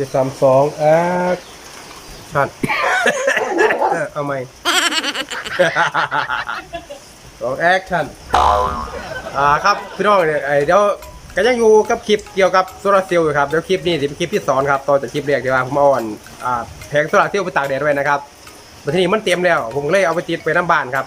จะสามสองแอคชันเอาไหมสองแอคชั่นอ่าครับพี่น้องเนี่ยไอเดี๋ยวก็ยังอยู่กับคลิปเกี่ยวกับโซลาร์เซลล์อยู่ครับเดี๋ยวคลิปนี้จะเป็นคลิปที่สอนครับต่อจากคลิปแรกที่ว่าผมเอาอันอ่าแผงโซลาร์เซลล์ไปตากแดดไว้นะครับแต่ทีนี้มันเต็มแล้ว ผมเลยเอาไปติดไปน้ำบ้านครับ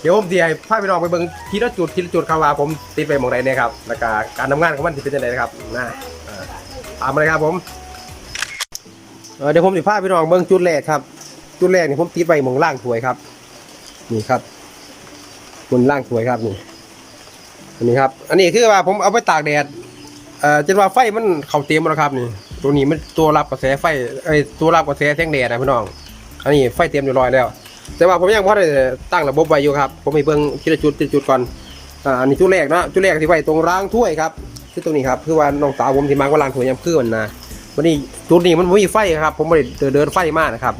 เดี๋ยวผมจะให้พาพี่น้องไปเบิ่งทีละจุดทีละจุดครับว่าผมติดไปหมองใดเนี่ยครับแล้วก็การทำงานของมันจะเป็นยังไงนะครับนะอ่าตามมาเลยครับผม เดี๋ยวผมจะพาพี่น้องเบิ่งจุดแรกครับ จุดแรกนี่ผมติดไว้มองล่างถวยครับ นี่ครับบนล่างถวยครับนี่อันนี้ครับ อันนี้คือว่าผมเอาไปตากแดดเอ่อจนว่าไฟมันเข้าเต็มแล้วครับนี่ ตัวนี้มันตัวรับกระแสไฟไอ้ตัวรับกระแสแสงแดดนะพี่น้อง อันนี้ไฟเต็มเรียบร้อยแล้ว แต่ว่าผมยังพอได้ตั้งระบบไว้อยู่ครับ ผมไปเบิ่งทีละจุดทีละจุดก่อนอ่าอันนี้จุดแรกนะจุดแรกที่ไว้ตรงรางถ้วยครับที่ตรงนี้ครับคือว่าน้องสาวผมที่มาก็ล้างถ้วยยามคืนนะ วันนี้จุดนี้มันไม่มีไฟครับ ผมไม่ได้เดินเดินไฟมากนะครับ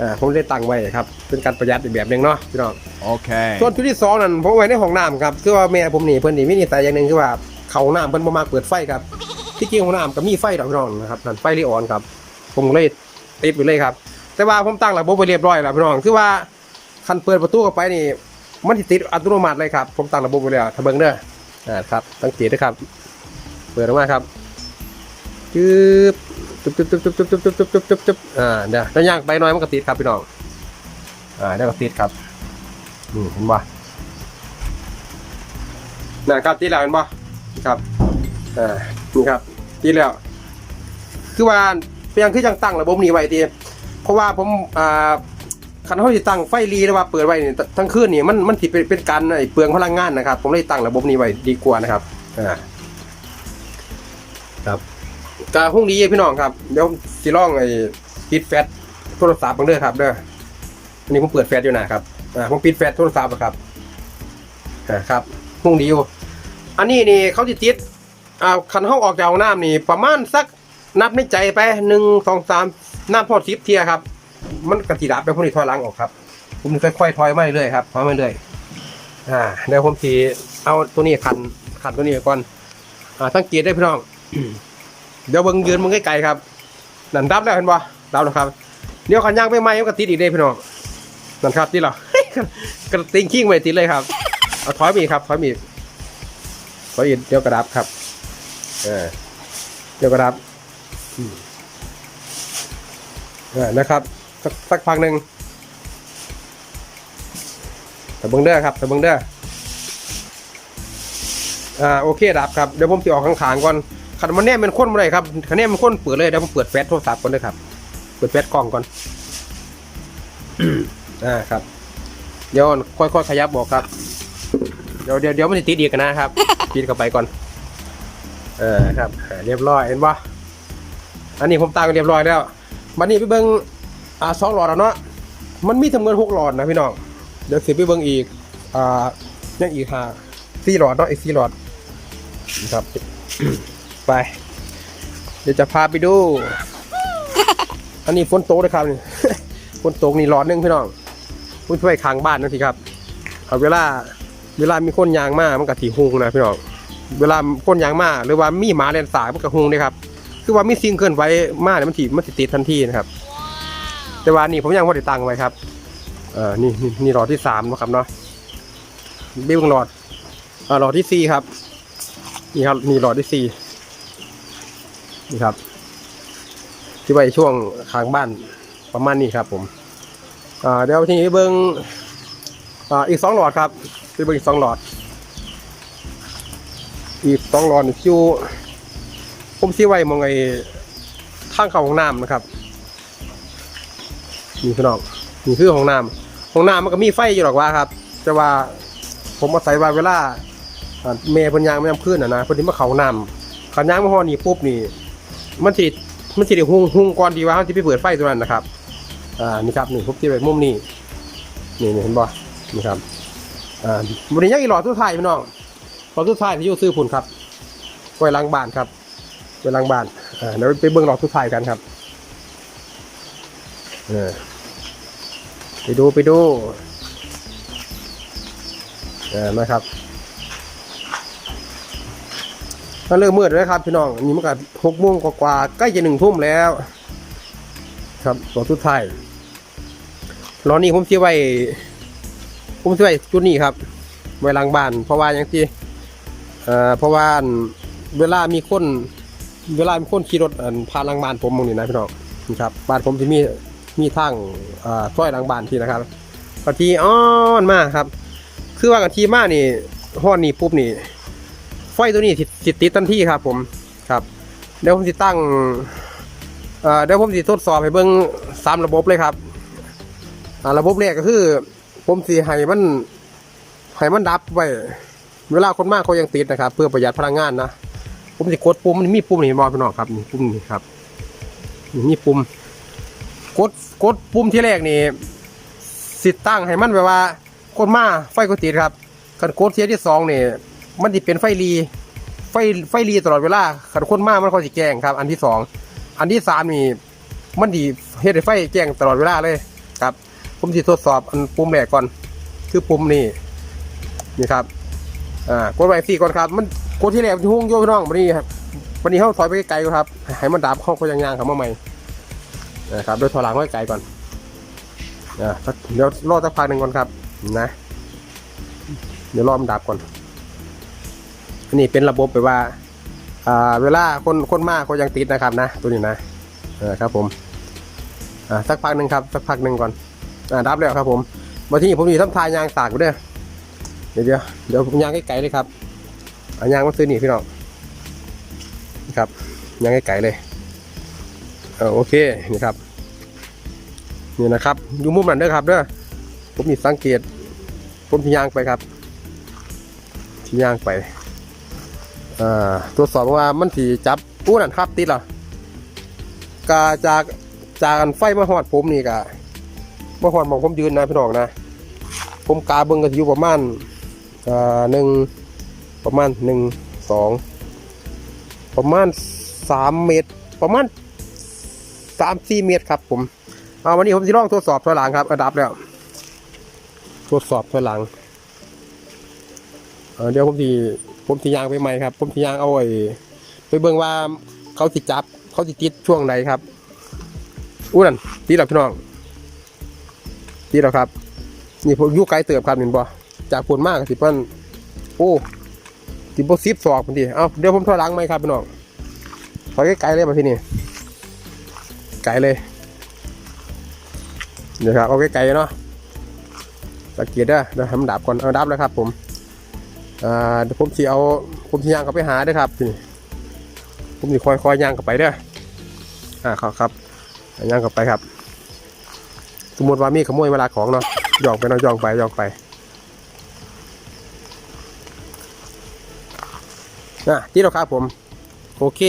อ่าผมได้ตั้งไว้ครับ เป็นการประหยัดอีกแบบหนึ่งเนาะพี่น้อง Okay. ส่วนจุดที่สองนั่นผมไว้ในห้องน้ำครับคือว่าแม่ผมนี่เพิ่นนี่มีนิสัยอย่างหนึ่งคือว่าเขาห้องน้ำเพิ่นบ่มักเปิดไฟครับ ที่จริงห้องน้ำก็มีไฟดอกพี่น้องนะครับนั่นไฟลีออนครับ ผมเลยติดไปเลยครับแต่ว่าผมตั้งระบบไปเรียบร้อยแล้วพี่น้องคือว่าคันเปิดประตูเข้าไปนี่มันสิติดอัตโนมัติเลยครับ ผมตั้งระบบไว้แล้วถ้าเบิ่งเด้ออ่าครับสังเกตด้วยครับ เปิดออกมาครับจึ๊บ จุ๊บจุ๊บจุ๊บจุ๊บจุ๊บจุ๊บจุ๊บจุ๊บจุ๊บจุ๊บอ่าเดี๋ยวถ้าย่างไปหน้อยมันก็ติดครับพี่น้องอ่าเดี๋ยวก็ติดครับนี่เห็นบ่นะครับที่แล้วเห็นบ่ครับอ่านี่ครับที่แล้ว คือว่าเพียงคือยังตั้งระบบนี้ไว้ทีเพราะว่าผมอ่าคันเขาจะตั้งไฟรีหรือว่าเปิดไว้นี่ทั้งคืนนี่มันมันสิเป็นเป็นการเปลืองพลังงานนะครับ ผมเลยตั้งระบบนี้ไว้ดีกว่านะครับอ่า กาพรุ่งนี้พี่น้องครับเดี๋ยวสิลองไอ้ปิดแฟลชโทรศัพท์บิ่งเด้อครับเด้ออันนี้ผมเปิดแฟลชอยู่นะครับอ่าผมปิดแฟลชโทรศัพท์อะครับอ่าครับพรุ่งนี้อยู่อันนี้นี่เขาติดติดอ่าคันห้องออกจากห้องน้ำนี่ ประมาณสักนับในใจไปหนึ่งสองสามน้ำพอสิบเทียครับ มันกระติดับไปพวกนี้ถอยหลังออกครับผมค่อยๆถอยมาเรื่อยๆครับถอยมาเรื่อยอ่าเดี๋ยวผมทีเอาตัวนี้ขันขันตัวนี้ก่อนอ่าสังเกตได้พี่น้อง เดี๋ยวเบิ่งยืนมึงไกลๆครับนั่นดับแล้วเห็นบ่ดับแล้วครับเดี๋ยวขันย่างไปไหมมันก็ติดอีกได้พี่น้องนั่นครับที่เรากระติงขิ้งไว้ติดเลยครับเอาถอยมีครับถอยมีถอยอีกเดี๋ยวกระดับครับเออเดี๋ยวกระดับเออนะครับสักสักพักหนึ่งแต่เบิ้งเด้อครับแต่เบิ้งเด้ออ่าโอเคดับครับเดี๋ยวผมจะออกข้างๆก่อน ขันมันแน่เป็นคนมาเลยครับขันแน่เป็นคนเปิดเลยเดี๋ยวผมเปิดแฟลชโทรศัพท์ก่อนเลยครับ เปิดแฟลชกล้องก่อนอ่าครับเดี๋ยวค่อยๆขยับบอกครับ เดี๋ยวเดี๋ยวเดี๋ยวมันจะติดอีกนะครับปิดเข้าไปก่อน เออครับเรียบร้อยเห็นปะอันนี้ผมตากันเรียบร้อยแล้วบันนี้ไปเบิ้งอ่าสองหลอดแล้วเนาะมันมีจำนวนหกหลอดนะพี่น้องเดี๋ยวสิไปเบิ้งอีกอ่ายังอีกห้าสี่หลอดเนาะอีกสี่หลอดนะครับ ไป เดี๋ยวจะพาไปดู อันนี้ฝนตกเลยครับนี่ฝนตกนี่หลอดหนึงพี่น้องพุ่ช่วยค้างบ้านนั่นสิครับเอาเวลาเวลามีคนยางมามันก็ถีหุงนะพี่น้องเวลาคนยางมาหรือว่ามีหมาเลนสายมันก็หุงนะครับ คือว่ามีสิ่งเคลื่อนไหวมาเนี่ยมันถีมันติดทันทีนะครับ แต่ว่านี่ผมยังพอได้ตังไว้ครับเออนี่นี่นี่หลอดที่สามนะครับเนาะบิ้งหลอดอ่อหลอดที่สี่ครับ นี่ครับนี่หลอดที่สี่ นี่ครับ ที่ไว้ช่วงข้างบ้านประมาณนี้ครับ ผมเดี๋ยวทีนี้เบิ้งออีกสองหลอดครับไปเบิ้งอีกสองหลอด อีกสองหลอดนี่ผมซีไว้มองไอ้ทางเข้าห้องน้ำนะครับนี่พี่น้องนี่คือห้องน้ำห้องน้ำมันก็มีไฟอยู่หรอกว่าครับ แต่ว่าผมอาศัยว่าเวลาเมย์พิ่นยางไม่ยามขึ้นอะนะพิ่นที่มาเขาหน้ำขันยางมาฮอนี่ปุ๊บนี่ มันสิมันสิได้หุงหุงก่อนดีว่าเขาสิไปเปิดไฟตัวนั้นนะครับ อ่านี่ครับนี่ผมที่ไว้มุมนี้นี่นี่เห็นบ่นี่ครับอ่าบริยังอีหลอดทุกท้ายพี่น้องหลอดทุกท้ายที่อยู่ซื้อผุนครับไว้ล้างบ้านครับไว้ล้างบ้านอ่าเดี๋ยวไปเบิ่งหลอดทุกท้ายกันครับเออไปดูไปดูเออนะครับ มันเริ่มมืดแล้วครับพี่น้องนนี้มันก็หกโมงกว่าใกล้จะหนึ่งทุ่มแล้ว ครับตอนสุดท้ายรอนี่ผมเสียไว้ผมเสียไว้จุดนี้ครับ ไว้หลังบ้าน เพราะว่าอย่างที่เอ่อเพราะว่าเวลามีคนเวลามีคนขี่รถผ่านหลังบ้านผมมองนี่นะพี่น้องนี่ครับบ้านผมจะมีมีทางเอ่อซอยหลังบ้านที่นะครับกะทีอ้อนมากครับ คือว่ากะทีมากนี่ห้อนนี่ปุ๊บนี่ ไฟตัวนี้สิสิติดทันทีครับ ผมครับเดี๋ยวผมจะตั้งเอ่อเดี๋ยวผมจะทดสอบให้เบิ่งสามระบบเลยครับระบบแรกก็คือ ผมสิให้มันให้มันดับไว้เวลาคนมากเขายังติดนะครับ เพื่อประหยัดพลังงานนะผมจะกดปุ่มมันมีปุ่มนี่บอพี่น้องครับนี่ปุ่มนี่ครับมีปุ่มกดกดปุ่มที่แรกนี่สิตั้งให้มันแบบว่าคนมาไฟก็ติดครับกันกดเทียที่สองนี่ มันจะเป็นไฟรี ไฟไฟรีตลอดเวลาขันคนมากมันก็สิแจงครับ อันที่สองอันที่สามนี่มันดีเฮ็ดไฟแจงตลอดเวลาเลยครับ ผมจะทดสอบอันปุ่มแรกก่อน คือปุ่มนี่นี่ครับอ่ากดไว้สี่ก่อนครับ มันกดที่แรกมันห่วงโยพี่น้องวันนี้ครับวันนี้เขาถอยไปไกลๆครับให้มันดับเข้าก็ยังยางๆครับมาใหม่นะครับโดยถอยหลังไว้ไกลก่อนอ่าเดี๋ยวรอสักพักหนึ่งก่อนครับนะ เดี๋ยวรอมันดับก่อน อันนี้เป็นระบบแบบว่าอ่าเวลาคนคนมากก็ยังติดนะครับนะ ตัวนี้นะอ่าครับผมอ่าสักพักหนึ่งครับสักพักหนึ่งก่อนอ่าดับแล้วครับผมมาที่นี่ผมมีทำทายยางสากไปด้วยเดี๋ยวเดี๋ยวเดี๋ยวผมยางไกลๆเลยครับอายางมาซื้อนี่พี่น้องนครับยางไกลๆเลยเออโอเคนี่ครับนี่นะครับอยู่มุมนั้นเด้อครับเด้อผมมีสังเกตผมที่ยางไปครับที่ยางไป อ่าตรวจสอบว่ามันสีจับอู้นั่นครับติดเหรอกาจากจากไฟมาหอดผมนี่กะมาหอดมองผมยืนนะพี่น้องนะ ผมกาเบิ้งก็สิอยู่ประมาณอ่าหนึ่งประมาณหนึ่งสองประมาณสามเมตร ประมาณสามสี่เมตรครับ ผมเอาวันนี้ผมจะลองทดสอบถอยหลังครับ ระดับแล้วทดสอบถอยหลังเออเดี๋ยวผมที ผมทียางไปใหม่ครับ ผมทียางเอาไว้ไปเบิ่งว่าเขาติจับ เขาติติดช่วงไหนครับอู้นั่นตีหลับพี่น้องตีหลับครับ นี่ผมยู่ไกลเติบครับเห็นบ่จากผลมากสิเพิ่นโอ้สิบ่ซิบศอกพุ่นทีเอ้าเดี๋ยวผมถอยหลังไหมครับพี่น้องถอยไกลๆเลยมาที่นี่ไกลเลยเดี๋ยวครับเอาไกลๆเนาะตะเกียบเด้อเดี๋ยวทำดับก่อนเอาดับแล้วครับผม อ่าเดี๋ยวผมสิเอาผมสิย่างเข้าไปหาด้อครับนี่ผมสิคอยคอยย่างเข้าไปเด้ออ่าครับครับย่างเข้าไปครับ สมมติว่ามีขโมยเวลาของเนาะย่องไปเนาะย่องไปย่องไปนะที่เราครับผม โอเค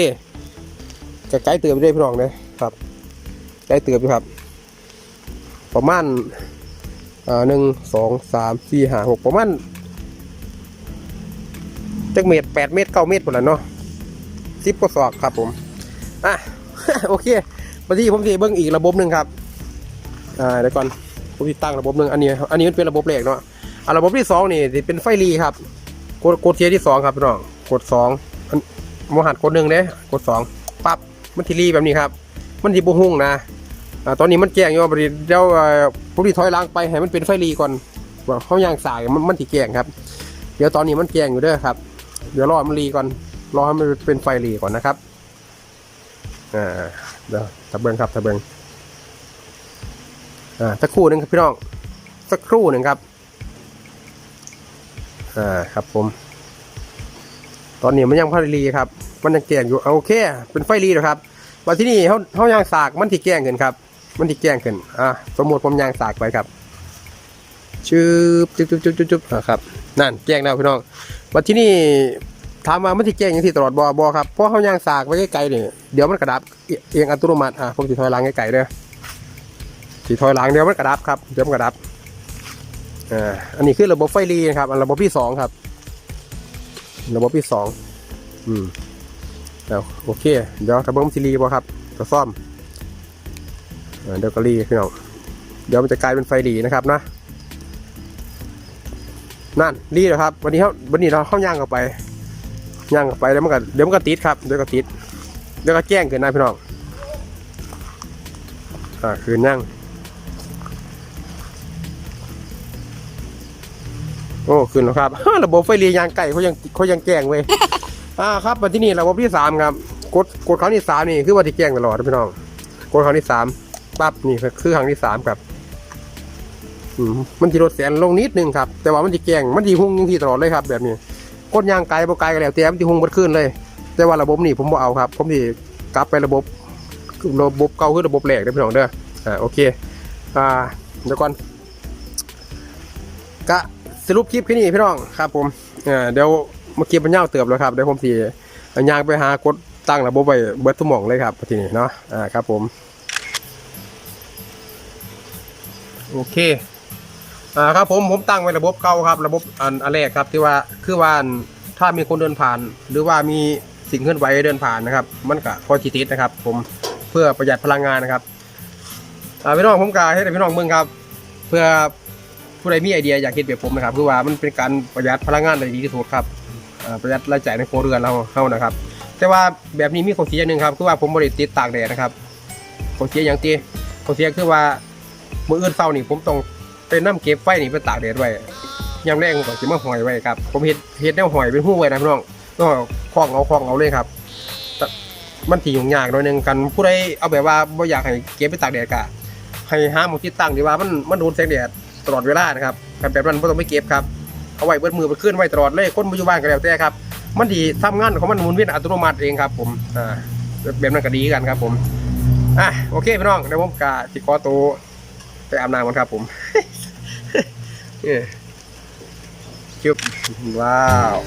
จะไกลๆเตือนไปด้วยพี่น้องเลยครับไกลเตือนไปครับ ประมาณอ่าหนึ่งสองสามสี่ห้าหกประมาณ จักเมตรแปดเมตรเก้าเมตรหมดแล้วเนาะสิบก็สอกครับผมอะโอเคมาที่ผมจะเบิ้งอีกระบบหนึ่งครับอ่าเดี๋ยวก่อนผมติดตั้งระบบหนึ่งอันนี้ อันนี้มันเป็นระบบแรกเนาะอ่าระบบที่สองนี่สิเป็นไฟรีครับกดกดเทียที่สองครับพี่น้องกดสองมหัดกดหนึ่งเด้กดสองปั๊บมันทีรีแบบนี้ครับ มันทีบุหุ่งนะอ่าตอนนี้มันแจ้งอยู่ว่าบริเดี๋ยวผมที่ถอยล้างไปให้มันเป็นไฟรีก่อนว่าเขายางสายมันมันทีแจ้งครับ เดี๋ยวตอนนี้มันแจ้งอยู่เด้อครับ เดี๋ยวรอมันรีก่อน รอให้มันเป็นไฟรีก่อนนะครับ อ่า เดี๋ยวตะเบิงครับตะเบิงอ่าสักครู่หนึ่งครับพี่น้อง สักครู่หนึ่งครับ อ่า ครับผม ตอนนี้มันยังพารีครับ มันยังแกงอยู่ โอเค เป็นไฟรีนะครับว่าที่นี่เขาเขายางสากมันที่แกงขึ้นครับ มันที่แกงขึ้น อ่า สมมติผมยางสากไปครับ ชืบจุ๊บจุ๊บจุ๊บจุ๊บครับนั่นแกงแล้วพี่น้องว่าที่นี่ถามว่ามันที่แกงอย่างที่ตลอดบอบอครับเพราะเขายางสากไว้ไกลๆเนี่ยเดี๋ยวมันกระดับเองอัตโนมัติอ่าผมจะถอยหลังไกลๆเด้อสีถอยหลังเดี๋ยวมันกระดับครับเดี๋ยวมันกระดับอ่าอันนี้คือระบบไฟรีนะครับ อันระบบที่สองครับ ระบบที่สองอืมแล้วโอเค เดี๋ยวถ้าเบิ้มซีรีบ่ครับจะซ่อมเดี๋ยวก็รีพี่น้องเดี๋ยวมันจะกลายเป็นไฟรีนะครับนะ นั่นรีแล้วครับ วันนี้เขาวันนี้เราเข้าย่างเข้าไปย่างเข้าไปแล้วมันก็เดี๋ยวมันก็ติดครับเดี๋ยวก็ติดเดี๋ยวก็แจ้งเกินนะพี่น้องอ่าคืนย่างโอ้ขึ้นแล้วครับระบบไฟเรียยางไก่เขายังเขายังแจ้งเว้ยอ่าครับมาที่นี่ระบบที่สามครับกดกดครั้งที่สามนี่คือว่าที่แจ้งตลอดนะพี่น้องกดครั้งที่สามปั๊บนี่คือครั้งที่สามครับ อืมมันจะลดแสนลงนิดนึงครับ แต่ว่ามันจะแจ้งมันจะหุ่งยังที่ตลอดเลยครับ แบบนี้กดยางไกลบ่ไกลก็แล้วแต่มันจะหุ่งบัดขึ้นเลย แต่ว่าระบบนี่ผมบ่เอาครับ ผมที่กลับไประบบ ระบบเก่าคือระบบแรกเด้พี่น้องเด้ออ่าโอเค อ่าเดี๋ยวก่อนก็สรุปคลิปแค่นี้พี่น้องครับ ผมอ่าเดี๋ยวเมื่อกี้มันยาวเติบแล้วครับเดี๋ยวผมสิยางไปหากดตั้งระบบไว้เบิดทุกหม่องเลยครับทีนี้เนาะอ่าครับผม โอเค อ่าครับผมผมตั้งไว้ระบบเก่าครับ ระบบอันอันแรกครับที่ว่าคือว่าถ้ามีคนเดินผ่าน หรือว่ามีสิ่งเคลื่อนไหวเดินผ่านนะครับ มันก็พอจิติดนะครับ ผมเพื่อประหยัดพลังงานนะครับอ่าพี่น้องผมกาให้พี่น้องเมืองครับ เพื่อผู้ใดมีไอเดียอยากคิดแบบผมนะครับคือว่ามันเป็นการประหยัดพลังงานได้ดีที่สุดครับอ่าประหยัดรายจ่ายในครัวเรือนเราเข้านะครับ แต่ว่าแบบนี้มีข้อเสียหนึ่งครับคือว่าผมบริติดตากแดดนะครับข้อเสียอย่างที่ข้อเสียคือว่ามืออื่นเช้านี่ผมต้อง เป็นน้ำเก็บไฟนี่ไปตากแดดไว้ยามแรงก็สิมาหอยไว้ครับ ผมเฮ็ดเฮ็ดแนวหอยเป็นหู้ไว้นะพี่น้องก็คล้องเอาคล้องเอาเลยครับมันถี่ยุ่งยากหน่อยนึงกันผู้ใดเอาแบบว่าบ่อยากให้เก็บไปตากแดดกะให้ห้าหมองที่ตั้งดีว่ามันมันโดนแสงแดดตลอดเวลานะครับกันแบบนั้นบ่ต้องไปเก็บครับเอาไว้เบิดมือไปขึ้นไว้ตลอดเลยคนปัจจุบันก็แล้วแต่ครับ มันดีทำงานของมันหมุนเวียนอัตโนมัติเองครับ ผมอ่าแบบนั้นก็ดีกันครับ ผมอะโอเคพี่น้องเดี๋ยวผมกาสิขอตัวไปอาบน้ำกันครับ ผม จุบว้าว